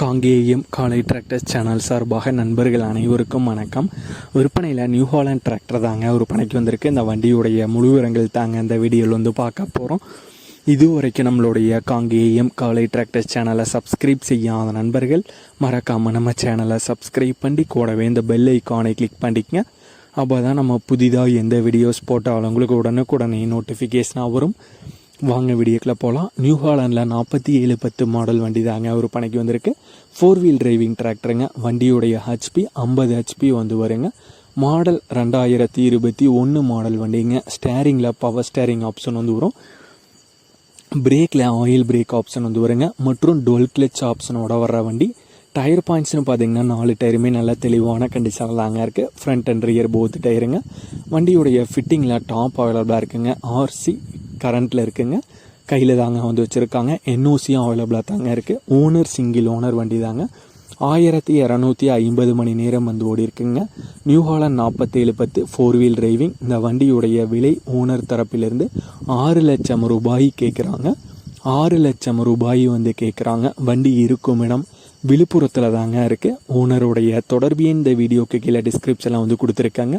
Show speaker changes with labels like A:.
A: காங்கேயம் காலை tractor channel சார்பாக நண்பர்கள் அனைவருக்கும் வணக்கம். விற்பனையில் நியூ ஹாலண்ட் டிராக்டர் தாங்க விற்பனைக்கு வந்திருக்கு. இந்த வண்டியுடைய முழு விவரங்கள் தாங்க இந்த வீடியோவில் வந்து பார்க்க போகிறோம் இதுவரைக்கும் நம்மளுடைய காங்கேயம் காலை டிராக்டர் சேனலை சப்ஸ்கிரைப் செய்யாத நண்பர்கள் மறக்காமல் நம்ம சேனலை சப்ஸ்கிரைப் பண்ணி கூடவே இந்த பெல் ஐக்கானை கிளிக் பண்ணிக்கங்க. அப்போ தான் நம்ம புதிதாக எந்த வீடியோஸ் போட்டாலும் உங்களுக்கு உடனுக்குடனே நோட்டிஃபிகேஷனாக வரும். வாங்க வீடியோக்கில் போகலாம் நியூ ஹாலண்டில் நாற்பத்தி ஏழு பத்து மாடல் வண்டி தாங்க ஒரு பணிக்கு வந்திருக்கு. ஃபோர் வீல் டிரைவிங் டிராக்டருங்க வண்டியுடைய ஹெச்பி ஐம்பது ஹெச்பி வந்து வருங்க. மாடல் ரெண்டாயிரத்தி இருபத்தி ஒன்று மாடல் வண்டிங்க. ஸ்டேரிங்கில் பவர் ஸ்டேரிங் ஆப்ஷன் வந்து வரும். பிரேக்கில் ஆயில் பிரேக் ஆப்ஷன் வந்து வருங்க. மற்றும் டுவெல் கிளச் ஆப்ஷனோட வர்ற வண்டி. டயர் பாயிண்ட்ஸ்னு பார்த்தீங்கன்னா நாலு டயருமே நல்ல தெளிவான கண்டிஷனில் தாங்க இருக்குது ஃப்ரண்ட் அண்ட் ரியர் போத் டயருங்க வண்டியுடைய ஃபிட்டிங்கில் டாப் அவைலபிளாக இருக்குங்க. ஆர்சி கரண்ட்டில் இருக்குங்க. கையில் தாங்க வந்து வச்சுருக்காங்க. என்ஓசியும் அவைலபிளாக தாங்க இருக்குது ஓனர் சிங்கிள் ஓனர் வண்டி தாங்க ஆயிரத்தி இரநூத்தி ஐம்பது மணி நேரம் வந்து ஓடி இருக்குங்க. நியூ ஹாலண்ட் நாற்பத்தேழு பத்து ஃபோர் வீல் டிரைவிங் இந்த வண்டியுடைய விலை ஓனர் தரப்பிலிருந்து ஆறு லட்சம் ரூபாய் கேட்குறாங்க ஆறு லட்சம் ரூபாய் வந்து கேட்குறாங்க வண்டி இருக்கும் இடம் விழுப்புரத்தில் தாங்க இருக்குது ஓனருடைய தொடர்பு இந்த வீடியோக்கு கீழே டிஸ்கிரிப்ஷனில் வந்து கொடுத்துருக்காங்க.